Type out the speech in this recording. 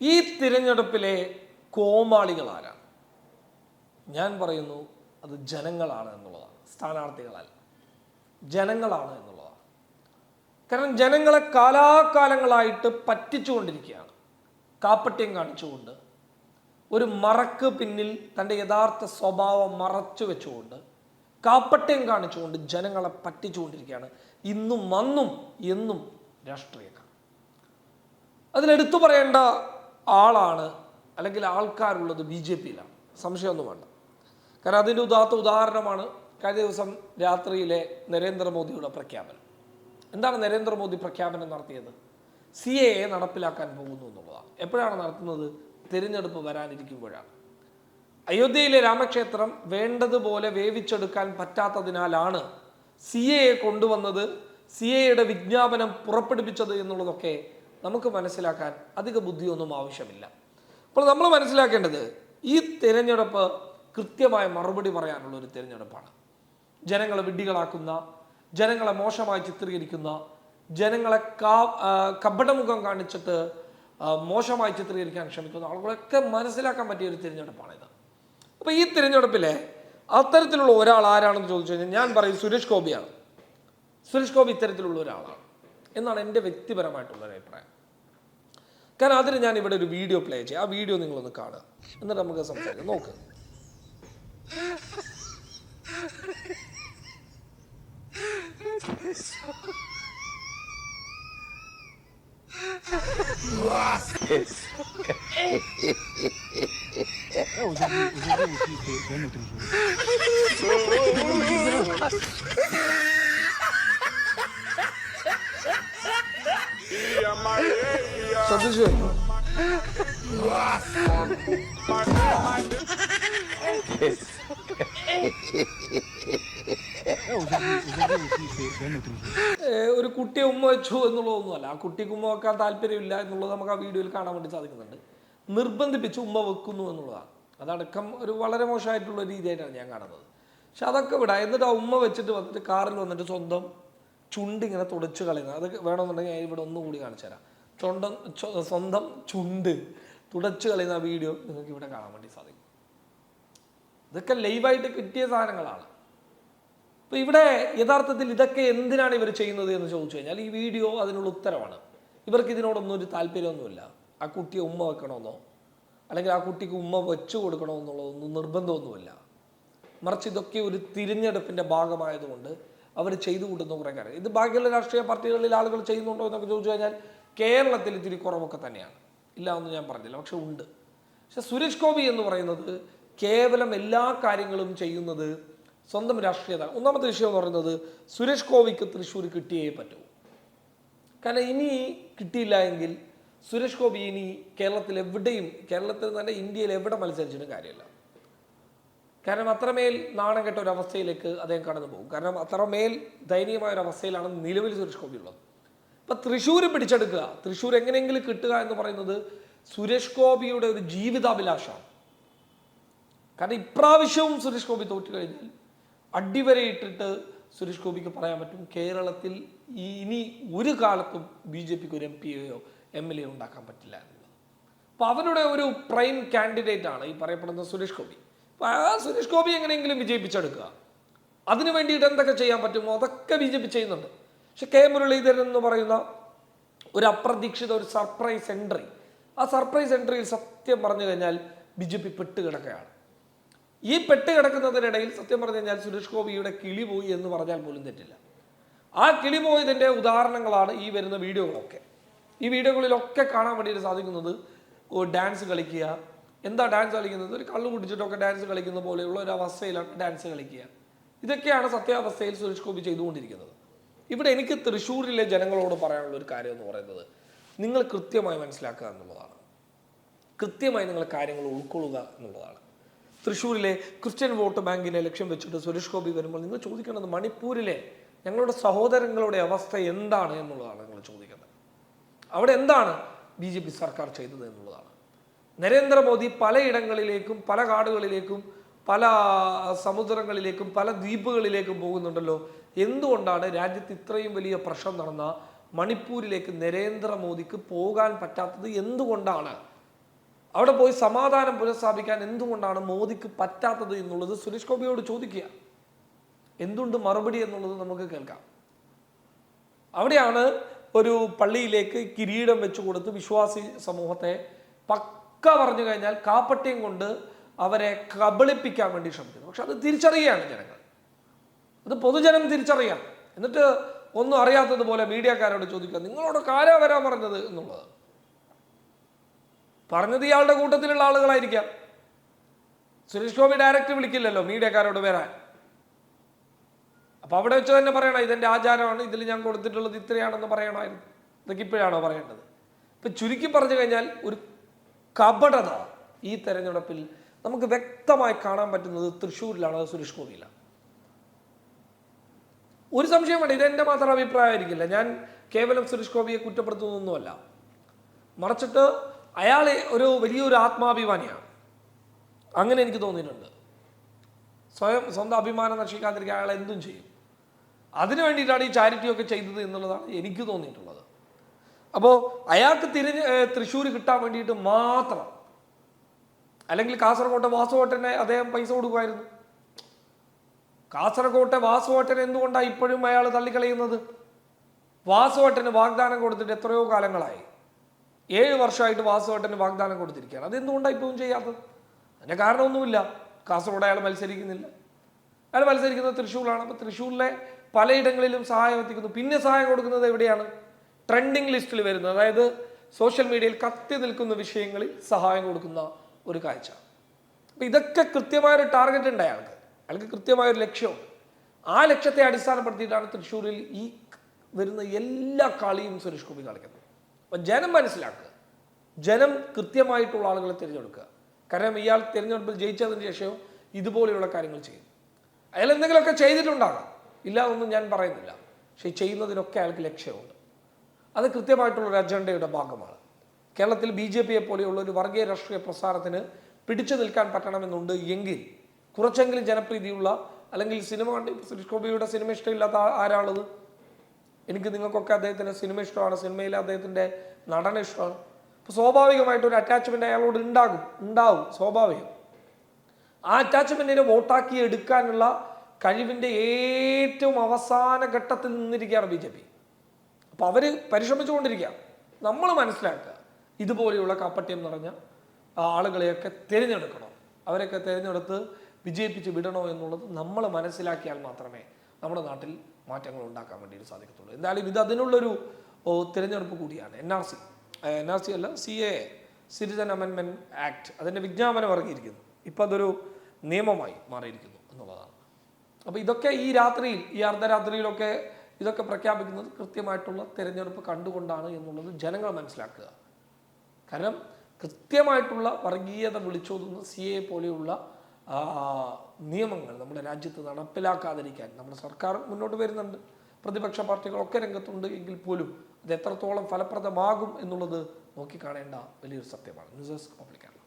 ഈ തിരഞ്ഞെടുപ്പിലെ കോമാളികൾ ആരാണ് ഞാൻ പറയുന്നു അത് ജനങ്ങളാണ് എന്നുള്ളതാണ്. സ്ഥാനാർത്ഥികളല്ല. ജനങ്ങളാണ് എന്നുള്ളത് കാരണം ജനങ്ങളെ കാലാകാലങ്ങളായിട്ട് പറ്റിച്ചുകൊണ്ടിരിക്കുകയാണ്. കാപ്പട്യം കാണിച്ചുകൊണ്ട് ഒരു മറക്ക് പിന്നിൽ തന്റെ യഥാർത്ഥ സ്വഭാവം മറച്ചു വെച്ചുകൊണ്ട് കാപ്പട്യം കാണിച്ചുകൊണ്ട് ജനങ്ങളെ പറ്റിച്ചുകൊണ്ടിരിക്കുകയാണ്. ഇന്നും അന്നും എന്നും രാഷ്ട്രീയക്കാർ. അതിലെടുത്തു പറയേണ്ട ആളാണ് അല്ലെങ്കിൽ ആൾക്കാരുള്ളത് ബി ജെ പിയിലാണ്. സംശയമൊന്നും വേണ്ട. കാരണം അതിന്റെ ഉദാത്ത ഉദാഹരണമാണ് കഴിഞ്ഞ ദിവസം രാത്രിയിലെ നരേന്ദ്രമോദിയുടെ പ്രഖ്യാപനം. എന്താണ് നരേന്ദ്രമോദി പ്രഖ്യാപനം നടത്തിയത്? സി എ എ നടപ്പിലാക്കാൻ പോകുന്നു എന്നുള്ളതാണ്. എപ്പോഴാണ് നടത്തുന്നത്? തിരഞ്ഞെടുപ്പ് വരാനിരിക്കുമ്പോഴാണ്. അയോധ്യയിലെ രാമക്ഷേത്രം വേണ്ടതുപോലെ വേവിച്ചെടുക്കാൻ പറ്റാത്തതിനാലാണ് സി എ കൊണ്ടുവന്നത് സി എയുടെ വിജ്ഞാപനം പുറപ്പെടുവിച്ചത് എന്നുള്ളതൊക്കെ നമുക്ക് മനസ്സിലാക്കാൻ അധിക ബുദ്ധിയൊന്നും ആവശ്യമില്ല. അപ്പോൾ നമ്മൾ മനസ്സിലാക്കേണ്ടത് ഈ തിരഞ്ഞെടുപ്പ് കൃത്യമായ മറുപടി പറയാനുള്ള ഒരു തിരഞ്ഞെടുപ്പാണ്. ജനങ്ങളെ വിഡ്ഢികളാക്കുന്ന ജനങ്ങളെ മോശമായി ചിത്രീകരിക്കുന്ന ജനങ്ങളെ കപടമുഖം കാണിച്ചിട്ട് മോശമായി ചിത്രീകരിക്കാൻ ശ്രമിക്കുന്ന ആളുകളൊക്കെ മനസ്സിലാക്കാൻ പറ്റിയ ഒരു തിരഞ്ഞെടുപ്പാണിത് അപ്പോൾ ഈ തിരഞ്ഞെടുപ്പിലെ അത്തരത്തിലുള്ള ഒരാൾ ആരാണെന്ന് ചോദിച്ചു കഴിഞ്ഞാൽ ഞാൻ പറയും സുരേഷ് ഗോപിയാണ്. സുരേഷ് ഗോപി ഇത്തരത്തിലുള്ള ഒരാളാണ് എന്നാണ് എന്റെ വ്യക്തിപരമായിട്ടുള്ള ഒരു അഭിപ്രായം. കാരണം അതിന് ഞാൻ ഇവിടെ ഒരു വീഡിയോ പ്ലേ ചെയ്യാം. ആ വീഡിയോ നിങ്ങളൊന്ന് കാണുക. എന്നിട്ട് നമുക്ക് സംസാരിക്കാം. നോക്ക്. Nossa! É, eu já vi, eu já vi aqui, tem outro jogo. Só do jeito. Nossa! ഒരു കുട്ടിയെ ഉമ്മ വെച്ചു എന്നുള്ളതൊന്നുമല്ല. ആ കുട്ടിക്ക് ഉമ്മ വെക്കാൻ താല്പര്യമില്ല എന്നുള്ളത് നമുക്ക് ആ വീഡിയോയിൽ കാണാൻ വേണ്ടി സാധിക്കുന്നുണ്ട്. നിർബന്ധിപ്പിച്ച് ഉമ്മ വെക്കുന്നു എന്നുള്ളതാണ്. അതടക്കം ഒരു വളരെ മോശമായിട്ടുള്ള രീതിയായിട്ടാണ് ഞാൻ കാണുന്നത്. പക്ഷെ അതൊക്കെ വിടാം. എന്നിട്ട് ആ ഉമ്മ വെച്ചിട്ട് വന്നിട്ട് കാറിൽ വന്നിട്ട് സ്വന്തം ചുണ്ട് ഇങ്ങനെ തുടച്ച് കളയുന്നത്. അത് വേണമെന്നുണ്ടെങ്കിൽ ഞാൻ ഇവിടെ ഒന്നും കൂടി കാണിച്ചു തരാം. ചുണ്ടം സ്വന്തം ചുണ്ട് തുടച്ച് കളയുന്ന വീഡിയോ നിങ്ങൾക്ക് ഇവിടെ കാണാൻ വേണ്ടി സാധിക്കും. ഇതൊക്കെ ലൈവായിട്ട് കിട്ടിയ സാധനങ്ങളാണ്. അപ്പോൾ ഇവിടെ യഥാർത്ഥത്തിൽ ഇതൊക്കെ എന്തിനാണ് ഇവർ ചെയ്യുന്നത് എന്ന് ചോദിച്ചു കഴിഞ്ഞാൽ ഈ വീഡിയോ അതിനുള്ള ഉത്തരമാണ് ഇവർക്ക് ഇതിനോടൊന്നും ഒരു താല്പര്യമൊന്നുമില്ല. ആ കുട്ടിയെ ഉമ്മ വെക്കണമെന്നോ അല്ലെങ്കിൽ ആ കുട്ടിക്ക് ഉമ്മ വെച്ചു കൊടുക്കണമെന്നുള്ളതൊന്നും നിർബന്ധമൊന്നുമില്ല. മറിച്ച് ഇതൊക്കെ ഒരു തിരഞ്ഞെടുപ്പിന്റെ ഭാഗമായതുകൊണ്ട് അവർ ചെയ്തു കൂട്ടുന്ന കുറേ കാര്യം. ഇത് ബാക്കിയുള്ള രാഷ്ട്രീയ പാർട്ടികളിൽ ആളുകൾ ചെയ്യുന്നുണ്ടോ എന്നൊക്കെ ചോദിച്ചു കഴിഞ്ഞാൽ കേരളത്തിൽ ഇത്തിരി കുറവൊക്കെ തന്നെയാണ്. ഇല്ല എന്ന് ഞാൻ പറഞ്ഞില്ല പക്ഷെ ഉണ്ട്. പക്ഷെ സുരേഷ് ഗോപി എന്ന് പറയുന്നത് കേവലം എല്ലാ കാര്യങ്ങളും ചെയ്യുന്നത് സ്വന്തം രാഷ്ട്രീയത. ഒന്നാമത്തെ വിഷയം എന്ന് പറയുന്നത് സുരേഷ് ഗോപിക്ക് തൃശ്ശൂർ കിട്ടിയേ പറ്റൂ. കാരണം ഇനി കിട്ടിയില്ല എങ്കിൽ സുരേഷ് ഗോപി ഇനി കേരളത്തിൽ എവിടെയും കേരളത്തിൽ തന്നെ ഇന്ത്യയിൽ എവിടെ മത്സരിച്ചിട്ടും കാര്യമില്ല. കാരണം അത്രമേൽ നാണം കെട്ട ഒരു അവസ്ഥയിലേക്ക് അദ്ദേഹം കടന്നു പോകും. കാരണം അത്രമേൽ ദയനീയമായ ഒരു അവസ്ഥയിലാണ് നിലവിൽ സുരേഷ് ഗോപി ഉള്ളത്. അപ്പൊ തൃശ്ശൂർ പിടിച്ചെടുക്കുക. തൃശ്ശൂർ എങ്ങനെയെങ്കിലും കിട്ടുക എന്ന് പറയുന്നത് സുരേഷ് ഗോപിയുടെ ഒരു ജീവിതാഭിലാഷമാണ്. കാരണം ഇപ്രാവശ്യവും സുരേഷ് ഗോപി തോറ്റു കഴിഞ്ഞാൽ അടിവരയിട്ടിട്ട് സുരേഷ് ഗോപിക്ക് പറയാൻ പറ്റും കേരളത്തിൽ ഇനി ഒരു കാലത്തും ബി ജെ പിക്ക് ഒരു എം പിയോ എം എൽ എ ഉണ്ടാക്കാൻ പറ്റില്ല അപ്പൊ അവരുടെ ഒരു പ്രൈം കാൻഡിഡേറ്റ് ആണ് ഈ പറയപ്പെടുന്ന സുരേഷ് ഗോപി. അപ്പൊ ആ സുരേഷ് ഗോപി എങ്ങനെയെങ്കിലും വിജയിപ്പിച്ചെടുക്കുക. അതിനു വേണ്ടിയിട്ട് എന്തൊക്കെ ചെയ്യാൻ പറ്റുമോ അതൊക്കെ ബി ജെ പി ചെയ്യുന്നുണ്ട്. പക്ഷെ കെ മുരളീധരൻ എന്ന് പറയുന്ന ഒരു അപ്രതീക്ഷിത ഒരു സർപ്രൈസ് എൻട്രി. ആ സർപ്രൈസ് എൻട്രിയിൽ സത്യം പറഞ്ഞു കഴിഞ്ഞാൽ ബി ജെ പി പെട്ടുകിടക്കുകയാണ്. ഈ പെട്ട് കിടക്കുന്നതിനിടയിൽ സത്യം പറഞ്ഞു കഴിഞ്ഞാൽ സുരേഷ് ഗോപിയുടെ കിളി പോയി എന്ന് പറഞ്ഞാൽ പോലും തെറ്റില്ല. ആ കിളി പോയതിന്റെ ഉദാഹരണങ്ങളാണ് ഈ വരുന്ന വീഡിയോകളൊക്കെ. ഈ വീഡിയോകളിലൊക്കെ കാണാൻ വേണ്ടിയിട്ട് സാധിക്കുന്നത് ഡാൻസ് കളിക്കുക. എന്താ ഡാൻസ് കളിക്കുന്നത്? ഒരു കള്ളു കുടിച്ചിട്ടൊക്കെ ഡാൻസ് കളിക്കുന്ന പോലെയുള്ള ഒരു അവസ്ഥയിലാണ് ഡാൻസ് കളിക്കുക. ഇതൊക്കെയാണ് സത്യാവസ്ഥയിൽ സുരേഷ് ഗോപി ചെയ്തുകൊണ്ടിരിക്കുന്നത്. ഇവിടെ എനിക്ക് തൃശ്ശൂരിലെ ജനങ്ങളോട് പറയാനുള്ള ഒരു കാര്യം എന്ന് പറയുന്നത് നിങ്ങൾ കൃത്യമായി മനസ്സിലാക്കുക എന്നുള്ളതാണ്. കൃത്യമായി നിങ്ങൾ കാര്യങ്ങൾ ഉൾക്കൊള്ളുക എന്നുള്ളതാണ്. തൃശ്ശൂരിലെ ക്രിസ്ത്യൻ വോട്ട് ബാങ്കിനെ ലക്ഷ്യം വെച്ചിട്ട് സുരേഷ് ഗോപി വരുമ്പോൾ നിങ്ങൾ ചോദിക്കേണ്ടത് മണിപ്പൂരിലെ ഞങ്ങളുടെ സഹോദരങ്ങളുടെ അവസ്ഥ എന്താണ് എന്നുള്ളതാണ് നിങ്ങൾ ചോദിക്കുന്നത് അവിടെ എന്താണ് ബി ജെ പി സർക്കാർ ചെയ്തത് എന്നുള്ളതാണ്. നരേന്ദ്രമോദി പലയിടങ്ങളിലേക്കും പല കാടുകളിലേക്കും പല സമുദ്രങ്ങളിലേക്കും പല ദ്വീപുകളിലേക്കും പോകുന്നുണ്ടല്ലോ. എന്തുകൊണ്ടാണ് രാജ്യത്ത് ഇത്രയും വലിയ പ്രശ്നം നടന്ന മണിപ്പൂരിലേക്ക് നരേന്ദ്രമോദിക്ക് പോകാൻ പറ്റാത്തത്? എന്തുകൊണ്ടാണ്? അവിടെ പോയി സമാധാനം പുനഃസ്ഥാപിക്കാൻ എന്തുകൊണ്ടാണ് മോദിക്ക് പറ്റാത്തത് എന്നുള്ളത് സുരേഷ് ഗോപിയോട് ചോദിക്കുക. എന്തുണ്ട് മറുപടി എന്നുള്ളത് നമുക്ക് കേൾക്കാം. അവിടെയാണ് ഒരു പള്ളിയിലേക്ക് കിരീടം വെച്ചു കൊടുത്ത് വിശ്വാസി സമൂഹത്തെ പക്ക പറഞ്ഞു കഴിഞ്ഞാൽ കാപ്പട്ടിയും കൊണ്ട് അവരെ കബളിപ്പിക്കാൻ വേണ്ടി ശ്രമിക്കുന്നു. പക്ഷെ അത് തിരിച്ചറിയുകയാണ് ജനങ്ങൾ. അത് പൊതുജനം തിരിച്ചറിയാം എന്നിട്ട് ഒന്നും അറിയാത്തതുപോലെ മീഡിയക്കാരോട് ചോദിക്കുക നിങ്ങളോട് ആരാ വരാൻ പറഞ്ഞത്? എന്നുള്ളത്. പറഞ്ഞത് ഇയാളുടെ കൂട്ടത്തിലുള്ള ആളുകളായിരിക്കാം. സുരേഷ് ഗോപി ഡയറക്റ്റ് വിളിക്കില്ലല്ലോ മീഡിയക്കാരോട് വരാൻ. അപ്പൊ അവിടെ വെച്ച് തന്നെ പറയണം ഇതെന്റെ ആചാരമാണ് ഇതിൽ ഞാൻ കൊടുത്തിട്ടുള്ളത് ഇത്രയാണെന്ന് പറയണമായിരുന്നു. ഇതൊക്കെ ഇപ്പോഴാണോ പറയേണ്ടത്? ഇപ്പൊ ചുരുക്കി പറഞ്ഞു കഴിഞ്ഞാൽ ഒരു കപടത ഈ തെരഞ്ഞെടുപ്പിൽ നമുക്ക് വ്യക്തമായി കാണാൻ പറ്റുന്നത് തൃശ്ശൂരിലാണ് അത് സുരേഷ് ഗോപിയിലാണ്. ഒരു സംശയം വേണ്ട ഇതെന്റെ മാത്രം അഭിപ്രായമായിരിക്കില്ല ഞാൻ കേവലം സുരേഷ് ഗോപിയെ കുറ്റപ്പെടുത്തുന്നൊന്നുമല്ല മറിച്ചിട്ട് അയാൾ ഒരു വലിയൊരു ആത്മാഭിമാനിയാണ്. അങ്ങനെ എനിക്ക് തോന്നിയിട്ടുണ്ട്. സ്വയം സ്വന്തം അഭിമാനം നശിക്കാതിരിക്കാൻ അയാൾ എന്തും ചെയ്യും. അതിനു വേണ്ടിയിട്ടാണ് ഈ ചാരിറ്റിയൊക്കെ ചെയ്തത് എന്നുള്ളതാണ് എനിക്ക് തോന്നിയിട്ടുള്ളത്. അപ്പോൾ അയാൾക്ക് തിരിഞ്ഞ് തൃശ്ശൂർ കിട്ടാൻ വേണ്ടിയിട്ട് മാത്രം അല്ലെങ്കിൽ കാസർകോട്ടെ വാസുവോട്ടനെ അദ്ദേഹം പൈസ കൊടുക്കുമായിരുന്നു. കാസർകോട്ടെ വാസുവോട്ടൻ എന്തുകൊണ്ടാണ് ഇപ്പോഴും അയാൾ തള്ളിക്കളയുന്നത്? വാസുവോട്ടന് വാഗ്ദാനം കൊടുത്തിട്ട് എത്രയോ കാലങ്ങളായി. ഏഴ് വർഷമായിട്ട് വാസുവോട്ടന് വാഗ്ദാനം കൊടുത്തിരിക്കുകയാണ്. അതെന്തുകൊണ്ടാണ് ഇപ്പോഴും ചെയ്യാത്തത്? അതിന്റെ കാരണമൊന്നുമില്ല. കാസർഗോഡ് അയാൾ മത്സരിക്കുന്നില്ല. അയാൾ മത്സരിക്കുന്നത് തൃശ്ശൂരിലാണ്. അപ്പോൾ തൃശ്ശൂരിലെ പലയിടങ്ങളിലും സഹായം എത്തിക്കുന്നു. പിന്നെ സഹായം കൊടുക്കുന്നത് എവിടെയാണ്? ട്രെൻഡിങ് ലിസ്റ്റിൽ വരുന്നത്. അതായത് സോഷ്യൽ മീഡിയയിൽ കത്തി നിൽക്കുന്ന വിഷയങ്ങളിൽ സഹായം കൊടുക്കുന്ന ഒരു കാഴ്ച. അപ്പം ഇതൊക്കെ കൃത്യമായൊരു ടാർഗറ്റ് ഉണ്ട് അയാൾക്ക്. അയാൾക്ക് കൃത്യമായൊരു ലക്ഷ്യമുണ്ട്. ആ ലക്ഷ്യത്തെ അടിസ്ഥാനപ്പെടുത്തിയിട്ടാണ് തൃശ്ശൂരിൽ ഈ വരുന്ന എല്ലാ കളിയും സുരേഷ് ഗോപി കളിക്കുന്നത്. അപ്പം ജനം മനസ്സിലാക്കുക. ജനം കൃത്യമായിട്ടുള്ള ആളുകളെ തിരഞ്ഞെടുക്കുക. കാരണം ഇയാൾ തിരഞ്ഞെടുപ്പിൽ ജയിച്ചതിന് ശേഷം ഇതുപോലെയുള്ള കാര്യങ്ങൾ ചെയ്യും. അയാൾ എന്തെങ്കിലുമൊക്കെ ചെയ്തിട്ടുണ്ടാകാം. ഇല്ല എന്നൊന്നും ഞാൻ പറയുന്നില്ല. പക്ഷേ ചെയ്യുന്നതിനൊക്കെ അയാൾക്ക് ലക്ഷ്യമുണ്ട്. അത് കൃത്യമായിട്ടുള്ള ഒരു അജണ്ടയുടെ ഭാഗമാണ്. കേരളത്തിൽ ബി ജെ പിയെ പോലെയുള്ള ഒരു വർഗീയ രാഷ്ട്രീയ പ്രസ്ഥാനത്തിന് പിടിച്ചു നിൽക്കാൻ പറ്റണമെന്നുണ്ട് എങ്കിൽ കുറച്ചെങ്കിലും ജനപ്രീതിയുള്ള അല്ലെങ്കിൽ സിനിമ കണ്ട് സുരേഷ് ഗോപിയുടെ സിനിമ ഇഷ്ടമില്ലാത്ത ആരാളത് എനിക്ക് നിങ്ങൾക്കൊക്കെ അദ്ദേഹത്തിന്റെ സിനിമ ഇഷ്ടമാണ് സിനിമയിൽ അദ്ദേഹത്തിന്റെ നടന ഇഷ്ടമാണ്. അപ്പോൾ സ്വാഭാവികമായിട്ട് ഒരു അറ്റാച്ച്മെന്റ് അയാളോട് ഉണ്ടാകും ഉണ്ടാവും സ്വാഭാവികം. ആ അറ്റാച്ച്മെന്റിനെ വോട്ടാക്കി എടുക്കാനുള്ള കഴിവിന്റെ ഏറ്റവും അവസാന ഘട്ടത്തിൽ നിന്നിരിക്കുകയാണ് ബി ജെ പി. അപ്പോൾ അവർ പരിശ്രമിച്ചുകൊണ്ടിരിക്കുക. നമ്മൾ മനസ്സിലാക്കുക ഇതുപോലെയുള്ള കാപ്പട്യം നിറഞ്ഞ ആളുകളെയൊക്കെ തിരഞ്ഞെടുക്കണം. അവരെയൊക്കെ തിരഞ്ഞെടുത്ത് വിജയിപ്പിച്ച് വിടണോ എന്നുള്ളത് നമ്മൾ മനസ്സിലാക്കിയാൽ മാത്രമേ നമ്മുടെ നാട്ടിൽ മാറ്റങ്ങൾ ഉണ്ടാക്കാൻ വേണ്ടിയിട്ട് സാധിക്കത്തുള്ളൂ. എന്തായാലും ഇത് അതിനുള്ളൊരു തിരഞ്ഞെടുപ്പ് കൂടിയാണ്. N R C N R C അല്ല സി എ സിറ്റിസൺ അമെൻമെന്റ് ആക്ട് അതിന്റെ വിജ്ഞാപനം ഇറങ്ങിയിരിക്കുന്നു. ഇപ്പം അതൊരു നിയമമായി മാറിയിരിക്കുന്നു എന്നുള്ളതാണ്. അപ്പോൾ ഇതൊക്കെ ഈ രാത്രിയിൽ ഈ അർദ്ധരാത്രിയിലൊക്കെ ഇതൊക്കെ പ്രഖ്യാപിക്കുന്നത് കൃത്യമായിട്ടുള്ള തിരഞ്ഞെടുപ്പ് കണ്ടുകൊണ്ടാണ് എന്നുള്ളത് ജനങ്ങൾ മനസ്സിലാക്കുക. കാരണം കൃത്യമായിട്ടുള്ള വർഗീയത വിളിച്ചോതുന്ന സി എ പോലെയുള്ള നിയമങ്ങൾ നമ്മുടെ രാജ്യത്ത് നടപ്പിലാക്കാതിരിക്കാൻ നമ്മുടെ സർക്കാർ മുന്നോട്ട് വരുന്നുണ്ട്. പ്രതിപക്ഷ പാർട്ടികളൊക്കെ രംഗത്തുണ്ട് എങ്കിൽ പോലും അത് എത്രത്തോളം ഫലപ്രദമാകും എന്നുള്ളത് നോക്കിക്കാണേണ്ട വലിയൊരു സത്യമാണ്. News desk പബ്ലിക്കാണ്